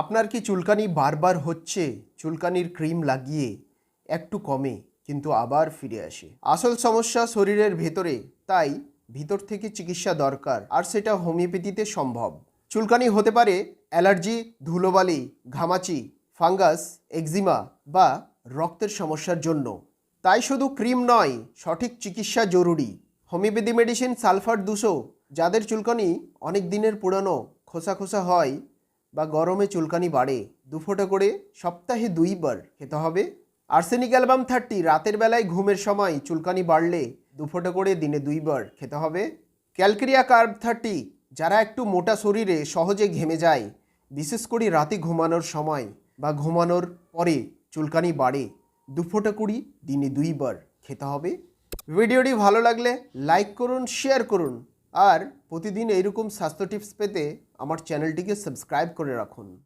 আপনার কি চুলকানি বারবার হচ্ছে? চুলকানির ক্রিম লাগিয়ে একটু কমে, কিন্তু আবার ফিরে আসে। আসল সমস্যা শরীরের ভেতরে, তাই ভিতর থেকে চিকিৎসা দরকার, আর সেটা হোমিওপ্যাথিতে সম্ভব। চুলকানি হতে পারে অ্যালার্জি, ধুলোবালি, ঘামাচি, ফাঙ্গাস, এক্সিমা বা রক্তের সমস্যার জন্য। তাই শুধু ক্রিম নয়, সঠিক চিকিৎসা জরুরি। হোমিওপ্যাথি মেডিসিন সালফার দুশো, যাদের চুলকানি অনেক দিনের পুরনো খোসা খোসা হয় বা গরমে চুলকানি বাড়ে, দু ফোঁটা করে সপ্তাহে দুইবার খেতে হবে। আর্সেনিক অ্যালবাম থার্টি রাতের বেলায় ঘুমের সময় চুলকানি বাড়লে দু ফোঁটা করে দিনে দুইবার খেতে হবে। ক্যালকেরিয়া কার্ব থার্টি, যারা একটু মোটা শরীরে সহজে ঘেমে যায়, বিশেষ করে রাতে ঘুমানোর সময় বা ঘুমানোর পরে চুলকানি বাড়ে, দু ফোঁটা কুড়ি দিনে দুইবার খেতে হবে। ভিডিওটি ভালো লাগলে লাইক করুন, শেয়ার করুন। আর প্রতিদিন এইরকম স্বাস্থ্য টিপস পেতে আমার চ্যানেলটিকে সাবস্ক্রাইব করে রাখুন।